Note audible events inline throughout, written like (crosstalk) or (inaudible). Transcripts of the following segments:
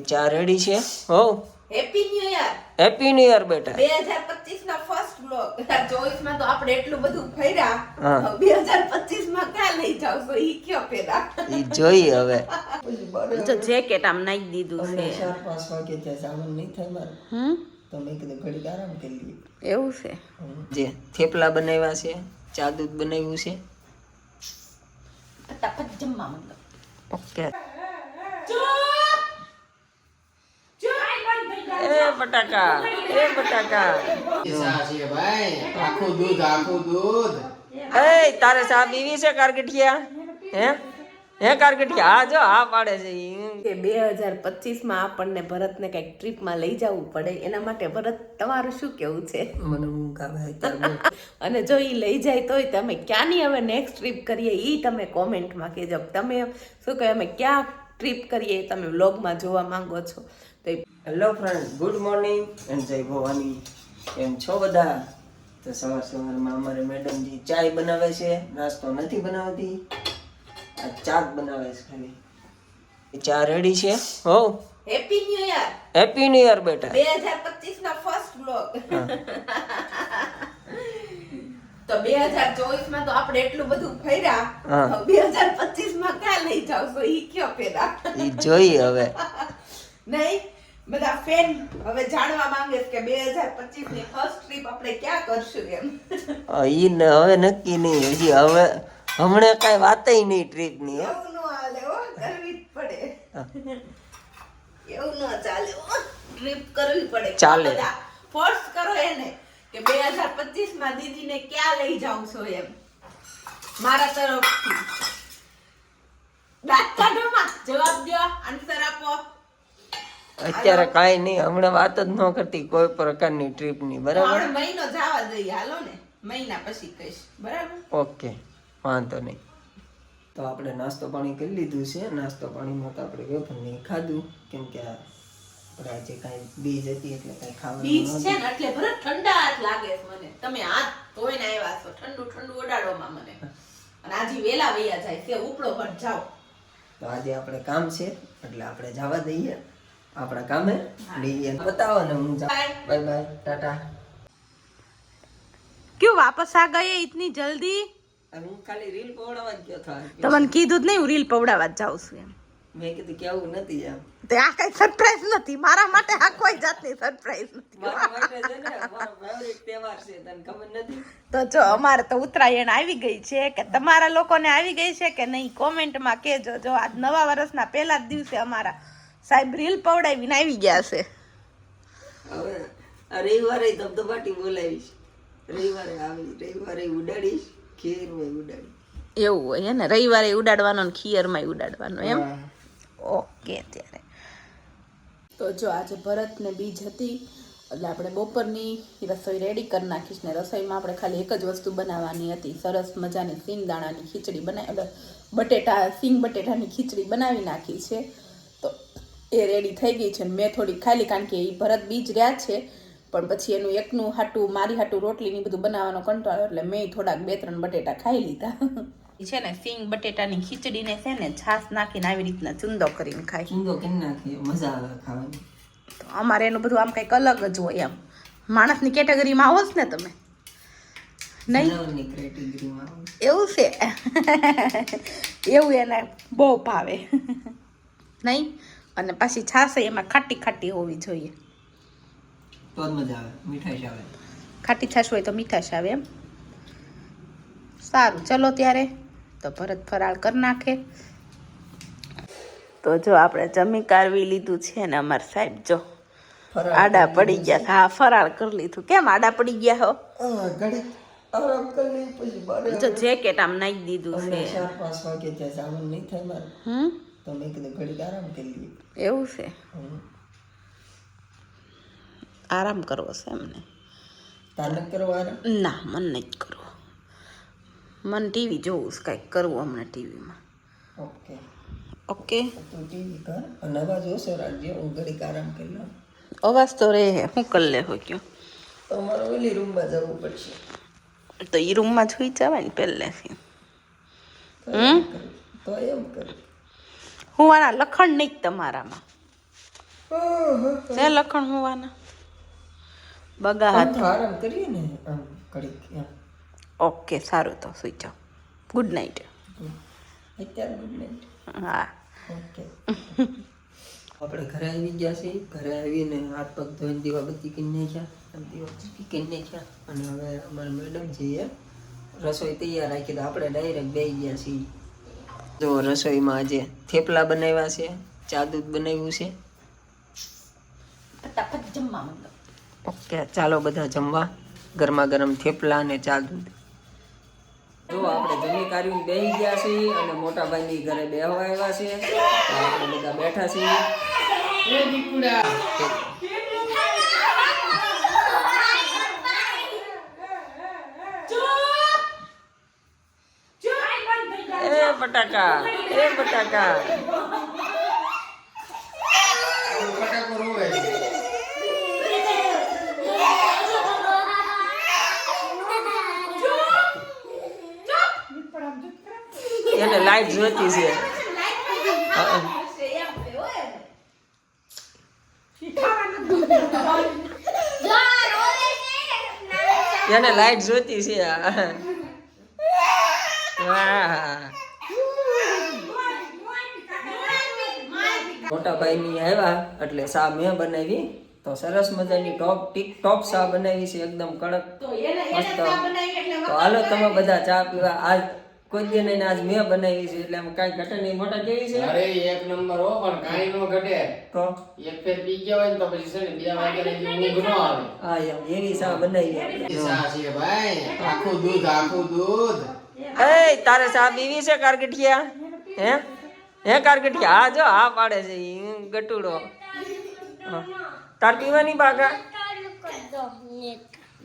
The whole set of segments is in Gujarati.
ચા રેડી છે? હો. Happy new year happy new year બેટા. બે હજાર પચીસ ના ફર્સ્ટ બ્લોગ ચોવીસમાં તો આપણે એટલું બધું ફર્યા હા. બે હજાર પચીસમાં કા લઈ જાવ? છો ઈ કયો પેલા? ઈ જોઈ હવે. જો જેકેટ આમ નાખી દીધું છે. ચાર પાંચ વાગે ત્યાં જવાનું નહીં થાય મારે હમ? તો મેં કીધું ઘડી આરામ કરી લઈએ. એવું છે. જે થેપલા બનાવ્યા છે ચા દૂધ બનાવ્યું છે. ફટાફટ જમવા મતલબ ઓકે એ બટાકા એ બટાકા. ભાઈ આખું દૂધ આખું દૂધ એ તારે સા બીવી છે કારગઠિયા હે? હે કારગઠિયા હા જો હા પાડે છે કે બે હજાર પચીસમાં આપણને ભરતને કંઈક ટ્રીપમાં લઈ જવું પડે એના માટે ભરત તમારું શું કેવું છે? મને ઊંઘ આવે (laughs) અને જો એ લઈ જાય તોય તમે ક્યાંની હવે નેક્સ્ટ ટ્રીપ કરીએ એ તમે કોમેન્ટમાં કહેજો. તમે શું કહે અમે ક્યાં ટ્રીપ કરીએ એ તમે વ્લોગમાં જોવા માંગો છો? તો hello friend good morning and જય ભવાની એમ છો બધા? તો સવાર સવારમાં અમારે મેડમજી ચાય બનાવે છે. નાસ્તો નથી બનાવતી. આ ચા જ બનાવે છે ખાલી. ચા રેડી છે? હો. Happy new year happy new year બેટા. બે હજાર પચીસ ના ફર્સ્ટ બ્લોગ તો બે હજાર ચોવીસમાં તો આપણે એટલું બધું ફર્યા હા. બે હજાર પચીસમાં ક્યાં લઈ જાવ? છો ઈ કયો પેલા ઈ જોઈએ હવે. નહીં? બધા ફેન હવે જાણવા માંગે કે બે હજાર પચીસની ફર્સ્ટ ટ્રીપ આપણે ક્યાં કરશું એમ. ઈ ન- હવે નક્કી નહીં હજી હવે હમણાં કઈ વાતય નહીં ટ્રીપની ની એવું ન હાલે હો કરવી જ પડે. એવું ન ચાલે હો ટ્રીપ કરવી પડે. ચાલે. ફોર્સ કરો એને કે બે હજાર પચીસમાં દીદીને ક્યાં લઈ જાવ છો એમ. મારા તરફથી. દાંત કાઢોમાં જવાબ દો આન્સર આપો. અત્યારે કાંઈ નહીં હમણાં વાત જ ન કરતી કોઈ પ્રકારની ટ્રીપની બરાબર? મહિનો જવા દઈએ હાલો ને? મહિના પછી કહીશ બરાબર? ઓકે વાંધો નહીં. તો આપણે નાસ્તો પાણી કરી લીધું છે નાસ્તો પાણીમાં તો આપણે વેફર નહીં ખાધું કેમ કે આપણે આજે કાંઈ બીજ હતી એટલે કાંઈ ખાવાનું બીજ છે ને એટલે ભરત ઠંડા હાથ લાગે છે મને. તમે હાથ ધોઈને આવ્યા છો ઠંડુ ઠંડુ ઓડાડોમાં મને. અને આજે વેલા વૈયા જાય કે ઉપડો પર જાઓ. તો આજે આપણે કામ છે એટલે આપણે જવા દઈએ. આપણા કામે. લઈએ બતાવો ને હું બાય. બાય ટાટા. ક્યું વાપસ આ ગયે ઇતની જલ્દી? હું ખાલી રીલ પવડાવવા જ ગયો થા તમને કીધું જ નહીં હું રીલ પવડાવવા જ જાઉં છું એમ. મેં કીધું કેવું નથી એમ. તે આ કઈ સરપ્રાઈઝ નથી. મારા માટે આ કોઈ જાતની સરપ્રાઈઝ નથી. તો જો અમારે તો ઉત્તરાયણ આવી ગઈ છે કે તમારા લોકોને આવી ગઈ છે કે નહીં? કોમેન્ટમાં કહેજો. જો આજ નવા વર્ષના પહેલા જ દિવસે અમારા સાહેબ રીલ પવડાવીને આવી ગયા છે. રવિવારે ધબધબાટી બોલાવીશ. રવિવારે આવી રવિવારે ઉડાડીશ ખીરમાં ઉડાડી. એવું હોય ને? રવિવારે ઉડાડવાનો ને ખીયરમાં ઉડાડવાનો એમ? ઓકે ત્યારે. તો જો આજે ભરતને બીજ હતી એટલે આપણે બપોરની રસોઈ રેડી કરી નાખીશ ને રસોઈમાં આપણે ખાલી એક જ વસ્તુ બનાવવાની હતી. સરસ મજાની સિંગ દાણાની ખીચડી બનાવી એટલે બટેટા સિંગ બટેટાની ખીચડી બનાવી નાખી છે. તો એ રેડી થઈ ગઈ છે ને મેં થોડી ખાલી કારણ કે એ ભરત બીજ રહ્યા છે. પણ પછી એનું એકનું હાટું મારી હાટું રોટલીની બધું બનાવવાનો કંટાળો એટલે મેં થોડાક બે ત્રણ બટેટા ખાઈ લીધા. છે ને સિંગ બટેટાની ખીચડીને છે ને છાશ નાખીને આવી રીતના ચૂંદો કરીને ખાય. ચુંદો કેમ નાખીએ મજા આવે ખાવાની. તો અમારે એનું બધું આમ કંઈક અલગ જ હોય એમ. માણસની કેટેગરીમાં આવો જ ને તમે. નહીં. એવું છે? એવું એને બહુ ભાવે. નહીં? અને પાછી છાશ એમાં ખાટી ખાટી હોવી જોઈએ. તો મજા આવે મીઠાશ આવે. ખાટી છાશ હોય તો મીઠાશ આવે એમ. સારું ચલો ત્યારે. તો ભરત ફરાળ કરી નાખે. તો જો આપણે જમી કારવી લીધું છે ને અમાર સાહેબ જો. આડા પડી ગયા હા ફરાળ કરી લીધું. કેમ આડા પડી ગયા હો? જેકેટ આમ નાખી દીધું છે. તો મેં કીધું ઘડીક આરામ કરી લઈએ એવું છે. આરામ કરવો છે એમને. તારે નથી કરવો આરામ? ના મન નહીં કરવો. મન ટીવી જોવું છે કંઈક કરવું હમણાં ટીવીમાં. ઓકે. ઓકે? તું ટીવી કર અને અવાજ ઓછો રાખજે હું ઘડીક આરામ કરી લઉં. અવાજ તો રહે હું કરી લે હોય કયો. તો અમારે ઓલી રૂમમાં જવું પડશે. તો એ રૂમમાં જોઈ જવાય ને પહેલેથી. હમ? તો એમ કરું. હું આના લખણ નહીં તમારામાં. છે લખણ હોવાના? બગા હાથ. આરામ કરીએ ને આમ ઘડીક ઓકે સારું તો સુઈ જાઓ. ગુડ નાઇટ અત્યારે ગુડ નાઇટ હા. ઓકે. આપણે ઘરે આવી ગયા છીએ. ઘરે આવીને હાથ પગ ધોઈને બધી કરી નાખ્યા દીવાબત્તી કરી નાખ્યા. અને હવે અમારા મેડમ છીએ રસોઈ તૈયાર રાખી તો આપણે ડાયરેક્ટ બે ગયા છીએ. જો રસોઈમાં આજે થેપલા બનાવ્યા છે ચા દૂધ બનાવ્યું છે. ફટાફટ જમવા ઓકે ચાલો બધા જમવા. ગરમા ગરમ થેપલા અને ચા દૂધ જો આપણે જમી કાર્યું બેહી ગયા છીએ અને મોટા ભાઈની ઘરે બેહવા આવ્યા છે. આપણે બધા બેઠા છીએ એ દીકુડા એ બટાકા એ બટાકા. એને લાઈટ જોઈતી છે. એને લાઈટ જોતી છે. વાહ. મોટા ભાઈ ની આવ્યા એટલે સા મેં બનાવી. તો સરસ મજાની ટોપ ટીક ટોપ સા બનાવી છે એકદમ કડક. મસ્ત. તો હાલો તમે બધા ચા પીવા. આજ કોઈ દી નહીં આજ મેં બનાવી છે એટલે આમ કાંઈ ઘટે નહીં. મોટા કેવી છે? અરે એક નંબર હો પણ કાંઈ નો ઘટે. તો? એક ફેર પી ગયા હોય તો પછી છે ને બીજા વાગે ઊંઘ ન આવે. હા એમ. એવી સા બનાવી સા છે ભાઈ. આખું દૂધ આખું દૂધ. એ તારે સા પીવી છે કારગઠિયા? હે? હે કારગઠિયા હા જો હા પાડે છે ગટુડો. તાર પીવાની બાગા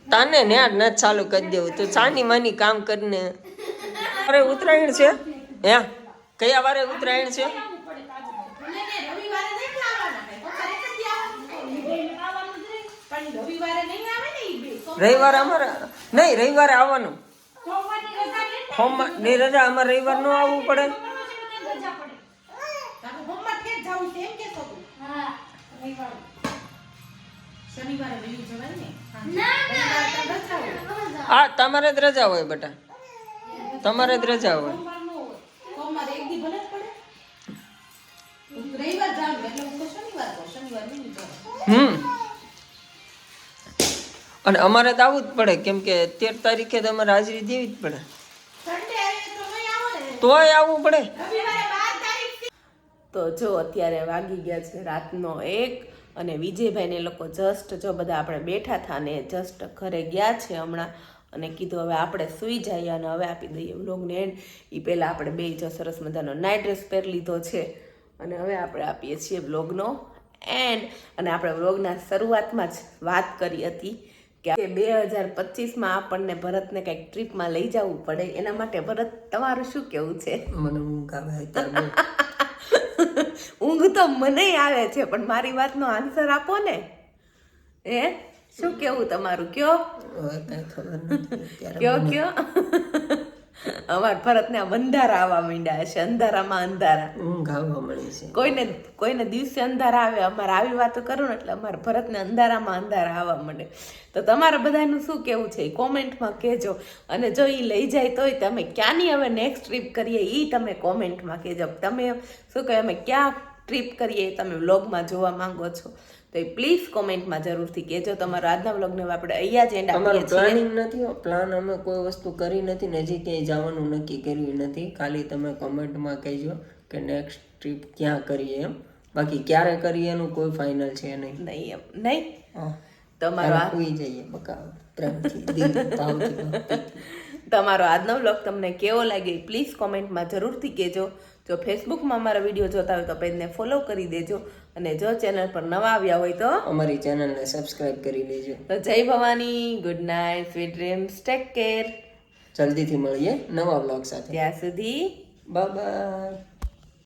તાને ને આ ન ચાલુ કરી દેવું તું ચાની માની કામ કરીને. અરે ઉત્તરાયણ છે? હે? કયા વારે ઉત્તરાયણ છે? રવિવારે અમારે નહીં રવિવારે આવવાનું. સોમવારની રજા અમારે રવિવાર નો આવવું પડે. હા. તમારે જ રજા હોય બેટા. તમારે જ રજા હોય. હમ. અને અમારે તો આવવું જ પડે કેમ કે તેર તારીખે તમારે હાજરી દેવી જ પડે. તોય આવવું પડે. તો જો અત્યારે વાગી ગયા છે રાતનો એક અને વિજયભાઈને લોકો જસ્ટ જો બધા આપણે બેઠા હતા ને જસ્ટ ઘરે ગયા છે હમણાં અને કીધું હવે આપણે સૂઈ જઈએ અને હવે આપી દઈએ વ્લોગને. એન્ડ એ પહેલાં આપણે બે જો સરસ મજાનો નાઇટ ડ્રેસ પહેરી લીધો છે અને હવે આપણે આપીએ છીએ વ્લોગનો એન્ડ અને આપણે વ્લોગના શરૂઆતમાં જ વાત કરી હતી કે બે હજાર પચીસમાં આપણને ભરતને કંઈક ટ્રીપમાં લઈ જવું પડે. એના માટે ભરત, તમારું શું કેવું છે? મને ઊંઘ. ઊંઘ તો મને આવે છે પણ મારી વાતનો આન્સર આપો ને. હે? શું કેવું તમારું? કયો? કયો કયો? અમાર ભરતને અંધારા આવવા માંડ્યા છે અંધારામાં અંધારા. ઊંઘ આવવા મળી છે. કોઈને કોઈને દિવસે અંધારા આવે અમારે આવી વાતો કરું ને એટલે અમારે ભરતને અંધારામાં અંધારા આવવા માંડે. તો તમારે બધાનું શું કેવું છે? એ કોમેન્ટમાં કહેજો. અને જો એ લઈ જાય તોય તમે ક્યાંની હવે નેક્સ્ટ ટ્રીપ કરીએ એ તમે કોમેન્ટમાં કહેજો. તમે શું કહે અમે ક્યાં ટ્રીપ કરીએ તમે વ્લોગમાં જોવા માંગો છો તો એ પ્લીઝ કોમેન્ટમાં જરૂરથી કહેજો. તમારો આજના વ્લોગને આપણે અહીંયા જ એન્ડ આપીએ છીએ. પ્લાનિંગ નથી પ્લાન અમે કોઈ વસ્તુ કરી નથી ને હજી ક્યાંય જવાનું નક્કી કર્યું નથી. ખાલી તમે કોમેન્ટમાં કહેજો કે નેક્સ્ટ ટ્રીપ ક્યાં કરીએ એમ. બાકી ક્યારે કરીએ એનું કોઈ ફાઇનલ છે નહીં. નહીં એમ નહીં. તમારો આ સુઈ જઈએ બકા. (laughs) તમારો આજનો વ્લોગ તમને કેવો લાગ્યો પ્લીઝ કોમેન્ટમાં જરૂરથી કહેજો. જો ફેસબુકમાં અમારા વીડિયો જોતા હોય તો પેજને ફોલો કરી દેજો અને જો ચેનલ પર નવા આવ્યા હોય તો અમારી ચેનલને સબસ્ક્રાઇબ કરી લેજો. તો જય Bhavani good night sweet dreams take care જલ્દીથી મળીએ નવા બ્લોગ સાથે. ત્યાં સુધી બાય બાય